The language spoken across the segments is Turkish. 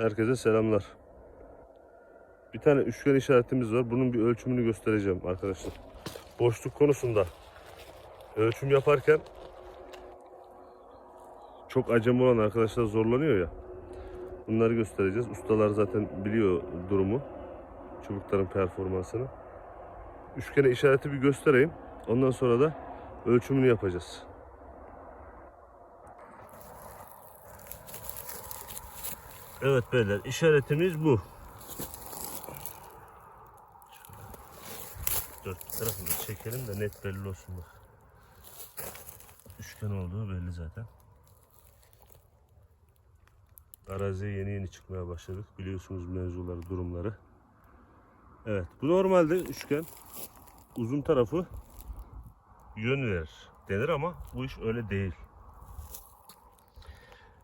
Herkese selamlar. Bir tane üçgen işaretimiz var. Bunun bir ölçümünü göstereceğim arkadaşlar. Boşluk konusunda ölçüm yaparken çok acemi olan arkadaşlar zorlanıyor ya. Bunları göstereceğiz. Ustalar zaten biliyor durumu. Çubukların performansını. Üçgene işareti bir göstereyim. Ondan sonra da ölçümünü yapacağız. Evet beyler işaretimiz bu. Dört tarafını çekelim de net belli olsun bak. Üçgen olduğu belli zaten. Araziye yeni yeni çıkmaya başladık. Biliyorsunuz mevzuları, durumları. Evet bu normalde üçgen uzun tarafı yön verir denir ama bu iş öyle değil.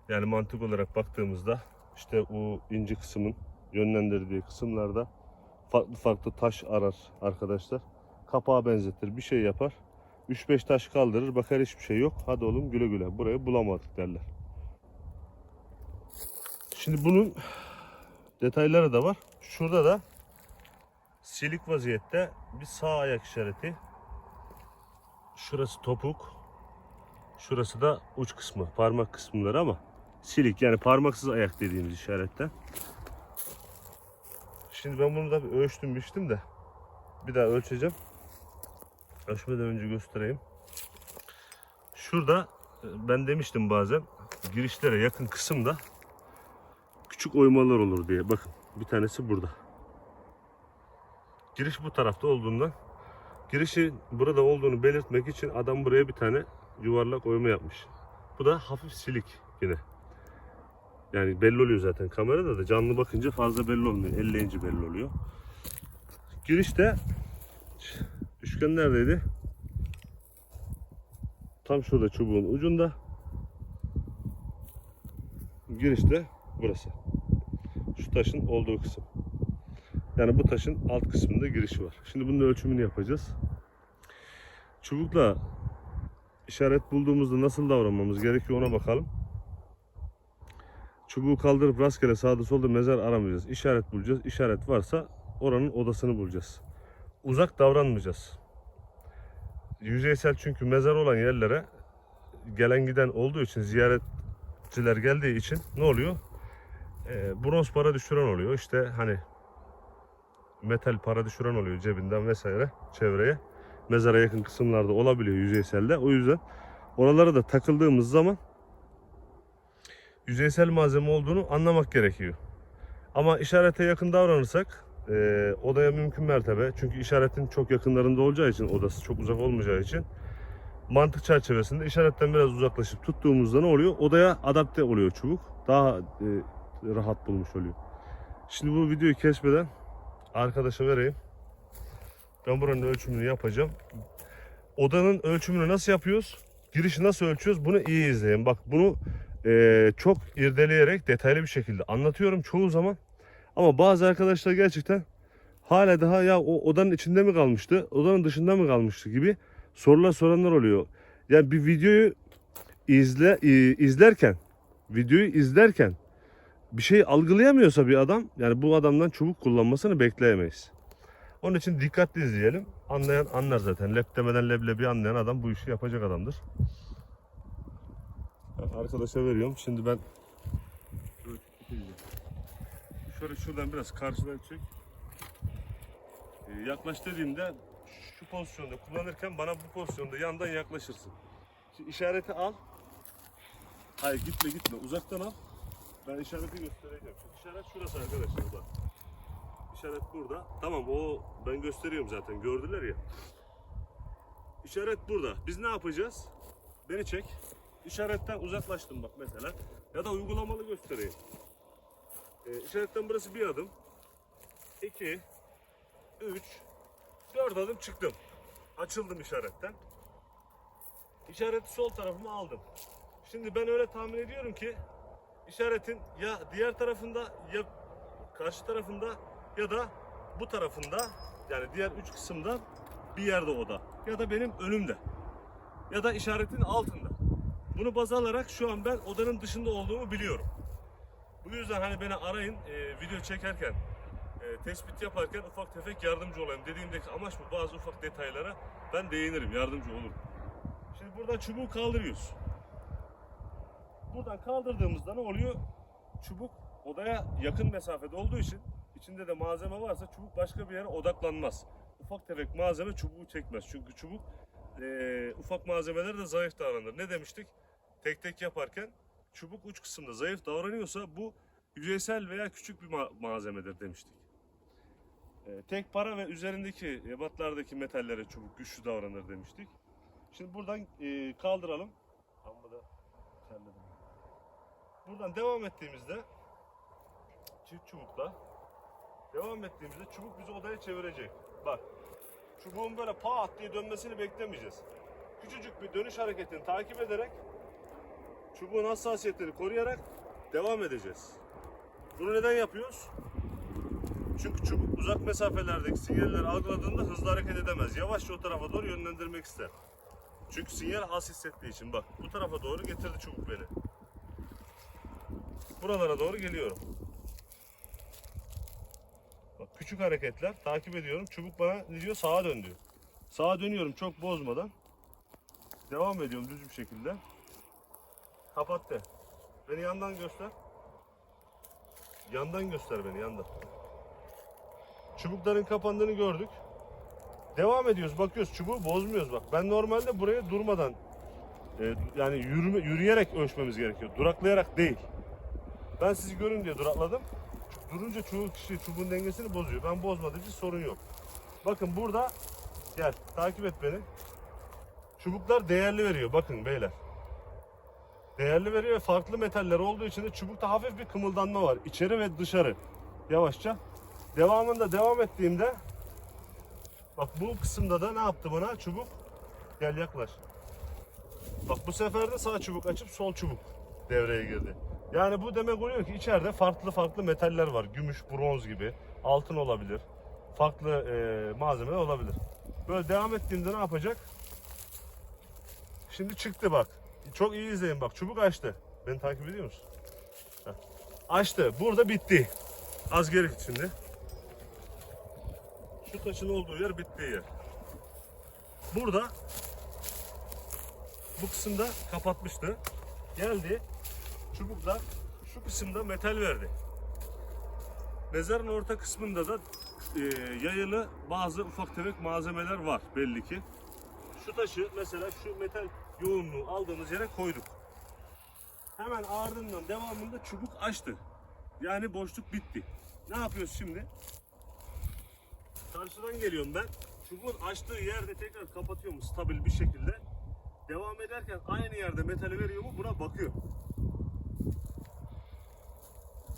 Yani mantık olarak baktığımızda işte o ince kısmın yönlendirdiği kısımlarda farklı farklı taş arar arkadaşlar. Kapağa benzetir bir şey yapar. 3-5 taş kaldırır bakar hiçbir şey yok. Hadi oğlum güle güle burayı bulamadık derler. Şimdi bunun detayları da var. Şurada da silik vaziyette bir sağ ayak işareti. Şurası topuk. Şurası da uç kısmı, parmak kısımları ama silik yani parmaksız ayak dediğimiz işaretten. Şimdi ben bunu da ölçtüm biçtim de bir daha ölçeceğim. Ölçmeden önce göstereyim. Şurada e, ben demiştim bazen girişlere yakın kısımda küçük oymalar olur diye. Bakın bir tanesi burada. Giriş bu tarafta olduğundan girişi burada olduğunu belirtmek için adam buraya bir tane yuvarlak oyma yapmış. Bu da hafif silik yine. Yani belli oluyor zaten kamerada da canlı bakınca fazla belli olmuyor. Elleyince belli oluyor. Girişte üçgen neredeydi? Tam şurada çubuğun ucunda. Girişte burası. Şu taşın olduğu kısım. Yani bu taşın alt kısmında girişi var. Şimdi bunun ölçümünü yapacağız. Çubukla işaret bulduğumuzda nasıl davranmamız gerekiyor ona bakalım. Çubuğu kaldırıp rastgele sağda solda mezar aramayacağız. İşaret bulacağız. İşaret varsa oranın odasını bulacağız. Uzak davranmayacağız. Yüzeysel çünkü mezar olan yerlere gelen giden olduğu için ziyaretçiler geldiği için ne oluyor? Ee, bronz para düşüren oluyor. İşte hani metal para düşüren oluyor cebinden vesaire çevreye. Mezara yakın kısımlarda olabiliyor yüzeyselde. O yüzden oralara da takıldığımız zaman yüzeysel malzeme olduğunu anlamak gerekiyor. Ama işarete yakın davranırsak e, odaya mümkün mertebe çünkü işaretin çok yakınlarında olacağı için odası çok uzak olmayacağı için mantık çerçevesinde işaretten biraz uzaklaşıp tuttuğumuzda ne oluyor? Odaya adapte oluyor çubuk. Daha e, rahat bulmuş oluyor. Şimdi bu videoyu kesmeden arkadaşa vereyim. Ben buranın ölçümünü yapacağım. Odanın ölçümünü nasıl yapıyoruz? Girişi nasıl ölçüyoruz? Bunu iyi izleyin. Bak bunu e, çok irdeleyerek detaylı bir şekilde anlatıyorum çoğu zaman. Ama bazı arkadaşlar gerçekten hala daha ya o odanın içinde mi kalmıştı, odanın dışında mı kalmıştı gibi sorular soranlar oluyor. Yani bir videoyu izle izlerken, videoyu izlerken bir şey algılayamıyorsa bir adam, yani bu adamdan çubuk kullanmasını bekleyemeyiz. Onun için dikkatli izleyelim. Anlayan anlar zaten. Lep demeden leblebi anlayan adam bu işi yapacak adamdır. Arkadaşa veriyorum. Şimdi ben şöyle şuradan biraz karşıdan çek. Ee, yaklaş dediğimde şu pozisyonda kullanırken bana bu pozisyonda yandan yaklaşırsın. Şimdi işareti al. Hayır gitme gitme uzaktan al. Ben işareti göstereceğim. Şu işaret şurası arkadaşlar bak. İşaret burada. Tamam o ben gösteriyorum zaten gördüler ya. İşaret burada. Biz ne yapacağız? Beni çek. İşaretten uzaklaştım bak mesela. Ya da uygulamalı göstereyim. Ee, işaretten burası bir adım. 2 3 4 adım çıktım. Açıldım işaretten. İşareti sol tarafıma aldım. Şimdi ben öyle tahmin ediyorum ki işaretin ya diğer tarafında ya karşı tarafında ya da bu tarafında yani diğer üç kısımda bir yerde oda ya da benim önümde ya da işaretin altında. Bunu baz alarak şu an ben odanın dışında olduğumu biliyorum. Bu yüzden hani beni arayın e, video çekerken, e, tespit yaparken ufak tefek yardımcı olayım. Dediğimdeki amaç bu. Bazı ufak detaylara ben değinirim, yardımcı olurum. Şimdi buradan çubuğu kaldırıyoruz. Buradan kaldırdığımızda ne oluyor? Çubuk odaya yakın mesafede olduğu için içinde de malzeme varsa çubuk başka bir yere odaklanmaz. Ufak tefek malzeme çubuğu çekmez. Çünkü çubuk eee, ufak malzemeler de zayıf davranır. Ne demiştik? Tek tek yaparken çubuk uç kısımda zayıf davranıyorsa bu yüzeysel veya küçük bir ma- malzemedir demiştik. Eee, tek para ve üzerindeki ebatlardaki metallere çubuk güçlü davranır demiştik. Şimdi buradan eee, kaldıralım. Amma da terledim. Buradan devam ettiğimizde çift çubukla devam ettiğimizde çubuk bizi odaya çevirecek. Bak çubuğun böyle pat diye dönmesini beklemeyeceğiz. Küçücük bir dönüş hareketini takip ederek çubuğun hassasiyetini koruyarak devam edeceğiz. Bunu neden yapıyoruz? Çünkü çubuk uzak mesafelerdeki sinyalleri algıladığında hızlı hareket edemez. Yavaşça o tarafa doğru yönlendirmek ister. Çünkü sinyal has hissettiği için bak bu tarafa doğru getirdi çubuk beni. Buralara doğru geliyorum. Bak küçük hareketler takip ediyorum. Çubuk bana ne diyor? Sağa dön diyor. Sağa dönüyorum çok bozmadan. Devam ediyorum düz bir şekilde. Kapattı. Beni yandan göster. Yandan göster beni yandan. Çubukların kapandığını gördük. Devam ediyoruz bakıyoruz çubuğu bozmuyoruz bak. Ben normalde buraya durmadan e, yani yürüme, yürüyerek ölçmemiz gerekiyor. Duraklayarak değil. Ben sizi görün diye durakladım. Durunca çubuk kişi çubuğun dengesini bozuyor. Ben bozmadığım için sorun yok. Bakın burada gel takip et beni. Çubuklar değerli veriyor. Bakın beyler. Değerli veriyor ve farklı metaller olduğu için de çubukta hafif bir kımıldanma var. İçeri ve dışarı. Yavaşça. Devamında devam ettiğimde bak bu kısımda da ne yaptı bana çubuk? Gel yaklaş. Bak bu sefer de sağ çubuk açıp sol çubuk devreye girdi. Yani bu demek oluyor ki içeride farklı farklı metaller var. Gümüş, bronz gibi, altın olabilir. Farklı e, malzemeler olabilir. Böyle devam ettiğimde ne yapacak? Şimdi çıktı bak. Çok iyi izleyin bak. Çubuk açtı. Beni takip ediyor musun? Açtı. Burada bitti. Az geri git şimdi. Şu taşın olduğu yer bittiği yer. Burada bu kısımda kapatmıştı. Geldi. Çubukla şu kısımda metal verdi. Mezarın orta kısmında da e, yayılı bazı ufak tefek malzemeler var belli ki. Şu taşı mesela şu metal yoğunluğu aldığımız yere koyduk. Hemen ardından devamında çubuk açtı. Yani boşluk bitti. Ne yapıyoruz şimdi? Karşıdan geliyorum ben. Çubuğun açtığı yerde tekrar kapatıyorum stabil bir şekilde. Devam ederken aynı yerde metali veriyor mu buna bakıyor.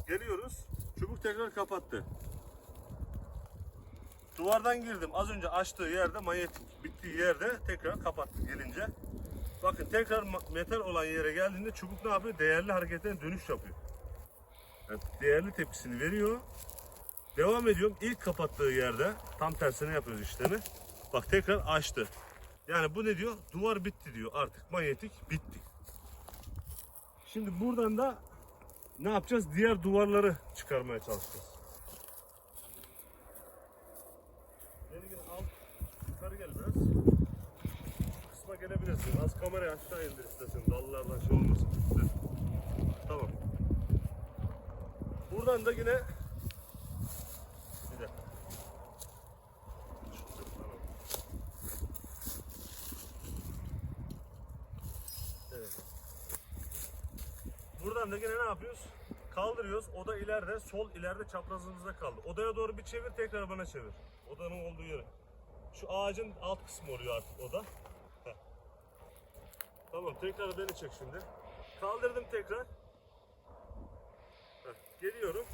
Geliyoruz. Çubuk tekrar kapattı. Duvardan girdim. Az önce açtığı yerde manyetik bittiği yerde tekrar kapattı gelince. Bakın tekrar metal olan yere geldiğinde çubuk ne yapıyor? Değerli hareketine dönüş yapıyor. Yani değerli tepkisini veriyor. Devam ediyorum. İlk kapattığı yerde tam tersine yapıyoruz işlemi. Bak tekrar açtı. Yani bu ne diyor? Duvar bitti diyor artık. Manyetik bitti. Şimdi buradan da ne yapacağız? Diğer duvarları çıkarmaya çalışacağız. Geri gel al. Yukarı gel biraz. Şu kısma gelebilirsin. Az kamerayı aşağı indir istersen. Dallardan şey olmasın. Heh. Tamam. Buradan da yine. Buradan da yine ne yapıyoruz? Kaldırıyoruz. Oda ileride, sol ileride çaprazımızda kaldı. Odaya doğru bir çevir, tekrar bana çevir. Odanın olduğu yere. Şu ağacın alt kısmı oluyor artık oda. Tamam, tekrar beni çek şimdi. Kaldırdım tekrar. Heh, Geliyorum.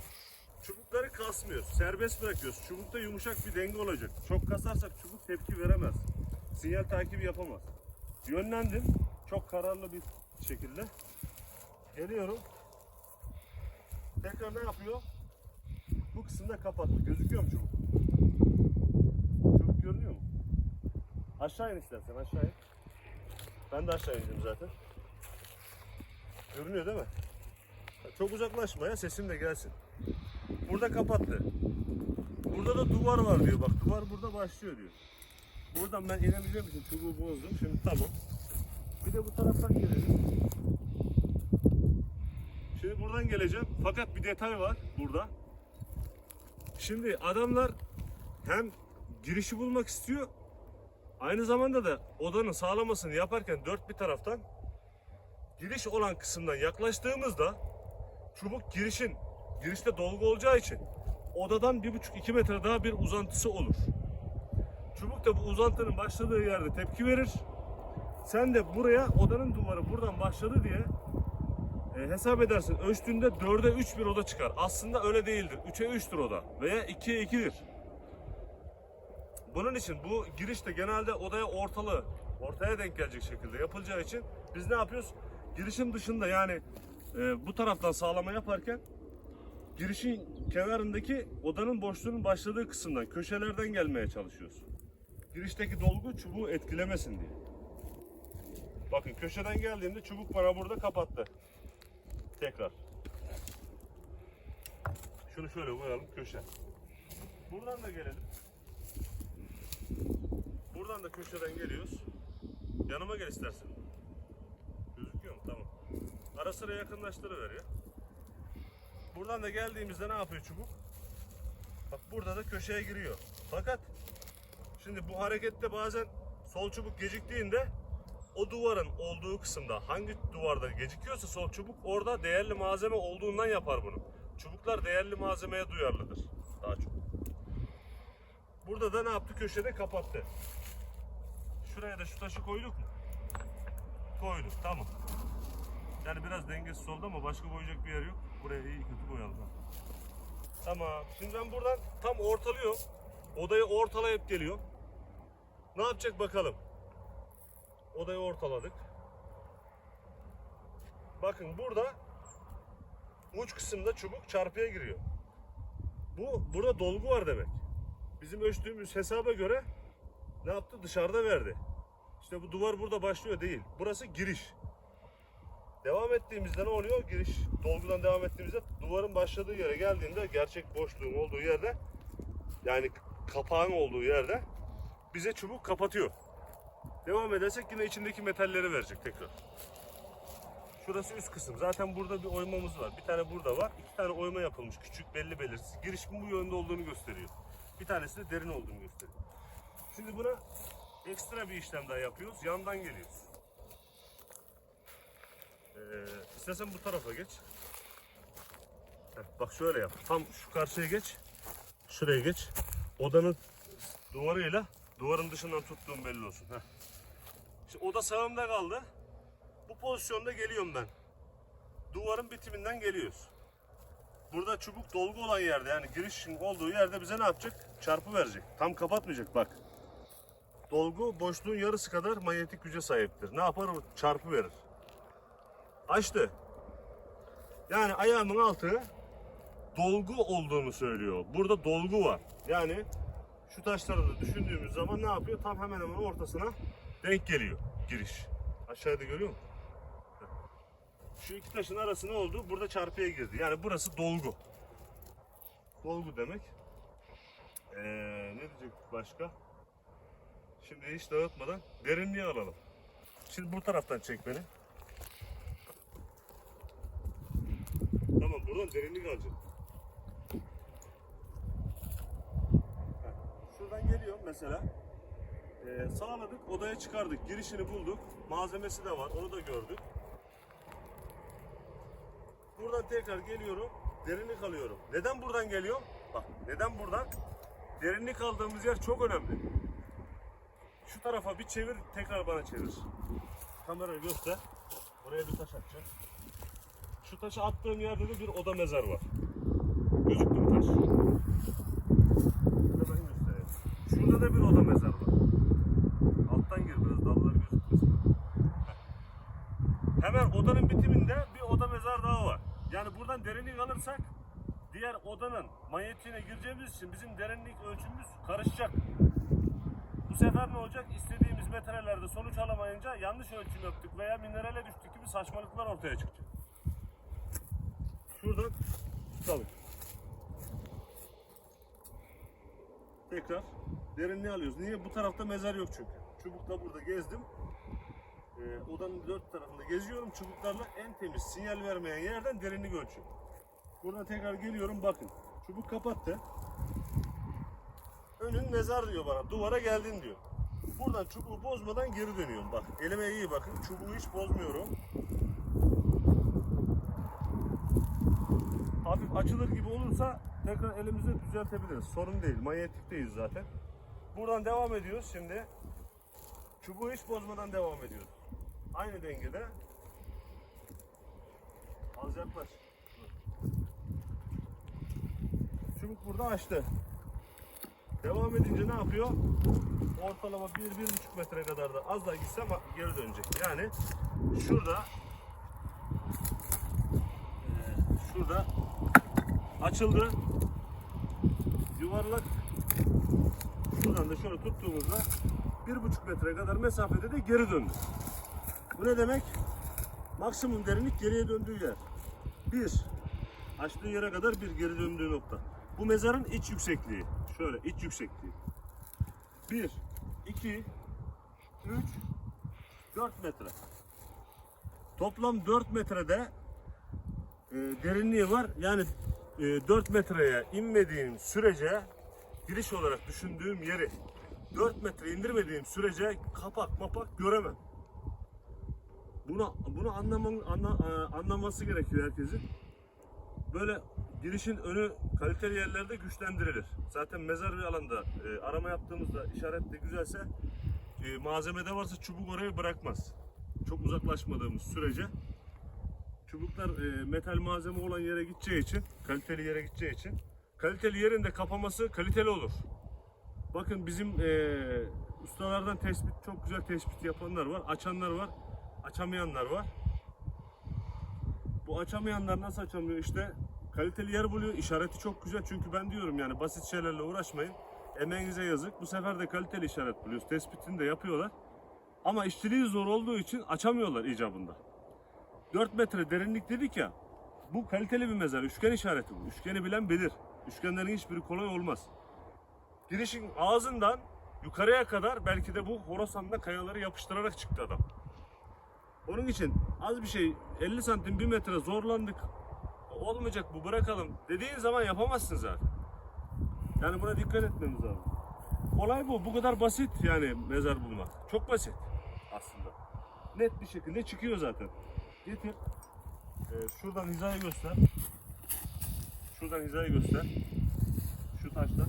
Çubukları kasmıyoruz. Serbest bırakıyoruz. Çubukta yumuşak bir denge olacak. Çok kasarsak çubuk tepki veremez. Sinyal takibi yapamaz. Yönlendim. Çok kararlı bir şekilde. Geliyorum. Tekrar ne yapıyor? Bu kısımda kapattı. Gözüküyor mu çubuk? Çubuk görünüyor mu? Aşağı in istersen aşağı in. Ben de aşağı indim zaten. Görünüyor değil mi? Çok uzaklaşma ya sesin de gelsin. Burada kapattı. Burada da duvar var diyor. Bak duvar burada başlıyor diyor. Buradan ben inemeyeceğim için çubuğu bozdum. Şimdi tamam. Bir de bu taraftan gelelim. Şimdi buradan geleceğim. Fakat bir detay var burada. Şimdi adamlar hem girişi bulmak istiyor. Aynı zamanda da odanın sağlamasını yaparken dört bir taraftan giriş olan kısımdan yaklaştığımızda çubuk girişin girişte dolgu olacağı için odadan bir buçuk iki metre daha bir uzantısı olur. Çubuk da bu uzantının başladığı yerde tepki verir. Sen de buraya odanın duvarı buradan başladı diye e, hesap edersin. Ölçtüğünde 4'e 3 bir oda çıkar. Aslında öyle değildir. 3'e 3'tür oda veya 2'ye 2'dir. Bunun için bu giriş de genelde odaya ortalı, ortaya denk gelecek şekilde yapılacağı için biz ne yapıyoruz? Girişin dışında yani e, bu taraftan sağlama yaparken girişin kenarındaki odanın boşluğunun başladığı kısımdan, köşelerden gelmeye çalışıyoruz. Girişteki dolgu çubuğu etkilemesin diye. Bakın köşeden geldiğimde çubuk bana burada kapattı. Tekrar. Şunu şöyle koyalım köşe. Buradan da gelelim. Buradan da köşeden geliyoruz. Yanıma gel istersen. Gözüküyor mu? Tamam. Ara sıra yakınlaştırıver ya. Buradan da geldiğimizde ne yapıyor çubuk? Bak burada da köşeye giriyor. Fakat şimdi bu harekette bazen sol çubuk geciktiğinde o duvarın olduğu kısımda hangi duvarda gecikiyorsa sol çubuk orada değerli malzeme olduğundan yapar bunu. Çubuklar değerli malzemeye duyarlıdır daha çok. Burada da ne yaptı? Köşede kapattı. Şuraya da şu taşı koyduk mu? Koyduk. Tamam. Yani biraz dengesiz oldu ama başka koyacak bir yer yok. Buraya iyi kötü koyalım. ha. Tamam. Şimdi ben buradan tam ortalıyorum. Odayı ortalayıp geliyorum. Ne yapacak bakalım. Odayı ortaladık. Bakın burada uç kısımda çubuk çarpıya giriyor. Bu burada dolgu var demek. Bizim ölçtüğümüz hesaba göre ne yaptı? Dışarıda verdi. İşte bu duvar burada başlıyor değil. Burası giriş. Devam ettiğimizde ne oluyor? Giriş dolgudan devam ettiğimizde duvarın başladığı yere geldiğinde gerçek boşluğun olduğu yerde yani kapağın olduğu yerde bize çubuk kapatıyor. Devam edersek yine içindeki metalleri verecek tekrar. Şurası üst kısım. Zaten burada bir oymamız var. Bir tane burada var. İki tane oyma yapılmış. Küçük belli belirsiz. Girişin bu yönde olduğunu gösteriyor. Bir tanesi de derin olduğunu gösteriyor. Şimdi buna ekstra bir işlem daha yapıyoruz. Yandan geliyoruz. Ee, istersen bu tarafa geç. Heh, bak şöyle yap. Tam şu karşıya geç. Şuraya geç. Odanın duvarıyla duvarın dışından tuttuğum belli olsun. Heh. Şimdi oda sağımda kaldı. Bu pozisyonda geliyorum ben. Duvarın bitiminden geliyoruz. Burada çubuk dolgu olan yerde yani girişin olduğu yerde bize ne yapacak? Çarpı verecek. Tam kapatmayacak bak. Dolgu boşluğun yarısı kadar manyetik güce sahiptir. Ne yapar? Çarpı verir. Açtı. Yani ayağımın altı dolgu olduğunu söylüyor. Burada dolgu var. Yani şu taşları da düşündüğümüz zaman ne yapıyor? Tam hemen hemen ortasına denk geliyor giriş. Aşağıda görüyor musun? Şu iki taşın arası ne oldu? Burada çarpıya girdi. Yani burası dolgu. Dolgu demek. Ee, ne diyecek başka? Şimdi hiç dağıtmadan derinliği alalım. Şimdi bu taraftan çek beni. Tamam buradan derinlik alacağım. Şuradan geliyorum mesela. Ee, sağladık, odaya çıkardık, girişini bulduk. Malzemesi de var, onu da gördük. Buradan tekrar geliyorum, derinlik alıyorum. Neden buradan geliyorum? Bak, neden buradan? Derinlik aldığımız yer çok önemli. Şu tarafa bir çevir, tekrar bana çevir. Kamerayı göster. Oraya bir taş atacağım. Şu taşı attığım yerde de bir oda mezar var. Gözüktü mü taş? Şurada ben. Şurada da bir oda mezar var. Alttan gir biraz dallar gözükmesin. Hemen odanın bitiminde bir oda mezar daha var. Yani buradan derinlik alırsak diğer odanın manyetiğine gireceğimiz için bizim derinlik ölçümümüz karışacak. Bu sefer ne olacak? İstediğimiz metrelerde sonuç alamayınca yanlış ölçüm yaptık veya minerale düştük gibi saçmalıklar ortaya çıkacak. buradan tutalım. Tekrar derinliği alıyoruz. Niye? Bu tarafta mezar yok çünkü. Çubukla burada gezdim. Ee, odanın dört tarafında geziyorum. Çubuklarla en temiz sinyal vermeyen yerden derinlik ölçüyorum. Burada tekrar geliyorum bakın. Çubuk kapattı. Önün mezar diyor bana. Duvara geldin diyor. Buradan çubuğu bozmadan geri dönüyorum. Bak elime iyi bakın. Çubuğu hiç bozmuyorum. Hafif açılır gibi olursa tekrar elimizle düzeltebiliriz. Sorun değil. Manyetikteyiz zaten. Buradan devam ediyoruz şimdi. Çubuğu hiç bozmadan devam ediyoruz. Aynı dengede. Az yaklaş. Çubuk burada açtı. Devam edince ne yapıyor? Ortalama 1-1,5 metre kadar da az daha gitse ama geri dönecek. Yani şurada eee, şurada açıldı. Yuvarlak şuradan da şöyle tuttuğumuzda 1,5 metre kadar mesafede de geri döndü. Bu ne demek? Maksimum derinlik geriye döndüğü yer. Bir, açtığı yere kadar bir geri döndüğü nokta. Bu mezarın iç yüksekliği. Şöyle iç yüksekliği. 1, 2, 3, 4 metre. Toplam 4 metrede e, derinliği var. Yani e, 4 metreye inmediğim sürece giriş olarak düşündüğüm yeri 4 metre indirmediğim sürece kapak mapak göremem. Bunu bunu anlamam, anla, e, anlaması gerekiyor herkesin. Böyle girişin önü kaliteli yerlerde güçlendirilir. Zaten mezar bir alanda e, arama yaptığımızda işaret de güzelse e, malzemede varsa çubuk oraya bırakmaz. Çok uzaklaşmadığımız sürece çubuklar e, metal malzeme olan yere gideceği için, kaliteli yere gideceği için kaliteli yerin de kapaması kaliteli olur. Bakın bizim e, ustalardan tespit çok güzel tespit yapanlar var, açanlar var, açamayanlar var. Bu açamayanlar nasıl açamıyor işte kaliteli yer buluyor. İşareti çok güzel çünkü ben diyorum yani basit şeylerle uğraşmayın. Emeğinize yazık. Bu sefer de kaliteli işaret buluyoruz. Tespitini de yapıyorlar. Ama işçiliği zor olduğu için açamıyorlar icabında. 4 metre derinlik dedik ya. Bu kaliteli bir mezar. Üçgen işareti bu. Üçgeni bilen bilir. Üçgenlerin hiçbiri kolay olmaz. Girişin ağzından yukarıya kadar belki de bu Horasan'da kayaları yapıştırarak çıktı adam. Onun için az bir şey 50 santim 1 metre zorlandık. Olmayacak bu bırakalım dediğin zaman yapamazsın zaten. Yani buna dikkat etmemiz lazım. Olay bu. Bu kadar basit yani mezar bulmak. Çok basit aslında. Net bir şekilde çıkıyor zaten. Getir. Ee, şuradan hizayı göster. Şuradan hizayı göster. Şu taştan.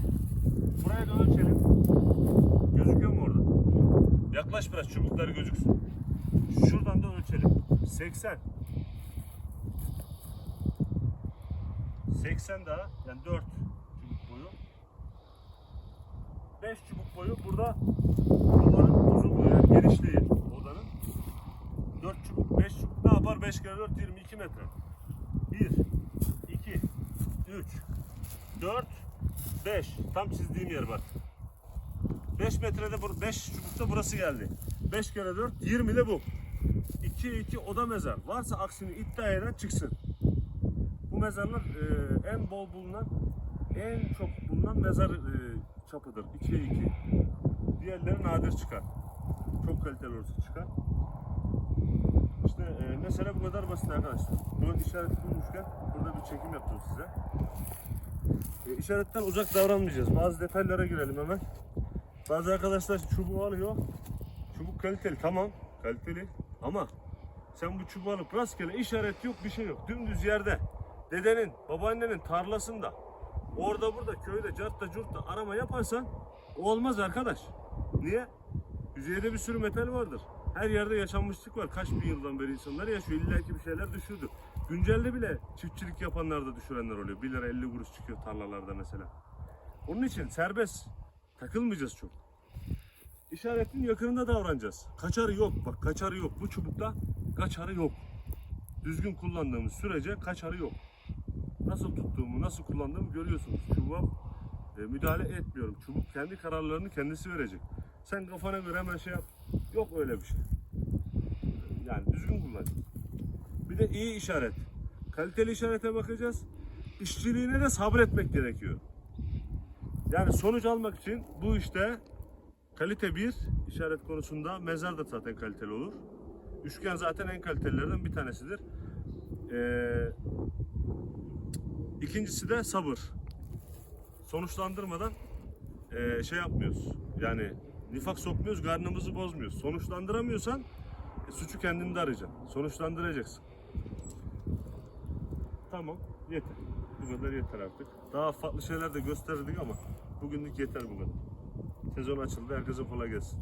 Buraya da ölçelim. Gözüküyor mu orada? Yaklaş biraz çubukları gözüksün. Şuradan da ölçelim. 80. 80 daha yani 4 çubuk boyu. 5 çubuk boyu burada duvarın uzunluğu yani genişliği odanın. 4 çubuk 5 çubuk ne yapar? 5 kere 4 22 metre. 1 2 3 4 5 tam çizdiğim yer bak. 5 metrede 5 çubukta burası geldi. 5 kere 4 20 de bu. 2 2 oda mezar. Varsa aksini iddia eden çıksın. Bu mezarlar e, en bol bulunan, en çok bulunan mezar e, çapıdır. 2'ye 2. Diğerleri nadir çıkar. Çok kaliteli olursa çıkar. İşte e, mesele bu kadar basit arkadaşlar. Bunun işareti bulmuşken burada bir çekim yaptım size. E, işaretten uzak davranmayacağız. Bazı detaylara girelim hemen. Bazı arkadaşlar çubuğu alıyor. Çubuk kaliteli tamam. Kaliteli ama sen bu çubuğu alıp rastgele işaret yok bir şey yok. Dümdüz yerde. Dedenin, babaannenin tarlasında. Orada burada köyde cartta curtta arama yaparsan olmaz arkadaş. Niye? Yüzeyde bir sürü metal vardır. Her yerde yaşanmışlık var. Kaç bin yıldan beri insanlar yaşıyor. İlla ki bir şeyler düşürdü. Güncelde bile çiftçilik yapanlar da düşürenler oluyor. 1 lira 50 kuruş çıkıyor tarlalarda mesela. Onun için serbest. Takılmayacağız çok. İşaretin yakınında davranacağız. Kaçarı yok. Bak kaçarı yok. Bu çubukta kaçarı yok. Düzgün kullandığımız sürece kaçarı yok. Nasıl tuttuğumu, nasıl kullandığımı görüyorsunuz. Çubuğa e, müdahale etmiyorum. Çubuk kendi kararlarını kendisi verecek. Sen kafana göre hemen şey yap. Yok öyle bir şey. Yani düzgün kullan. Bir de iyi işaret. Kaliteli işarete bakacağız. İşçiliğine de sabretmek gerekiyor. Yani sonuç almak için bu işte kalite bir işaret konusunda mezar da zaten kaliteli olur. Üçgen zaten en kalitelilerden bir tanesidir. Ee, ikincisi de sabır. Sonuçlandırmadan ee, şey yapmıyoruz. Yani nifak sokmuyoruz, karnımızı bozmuyoruz. Sonuçlandıramıyorsan e, suçu kendinde arayacaksın. Sonuçlandıracaksın. Tamam, yeter. Bu kadar yeter artık. Daha farklı şeyler de gösterirdik ama bugünlük yeter bu kadar. Sezon açıldı, herkese kolay gelsin.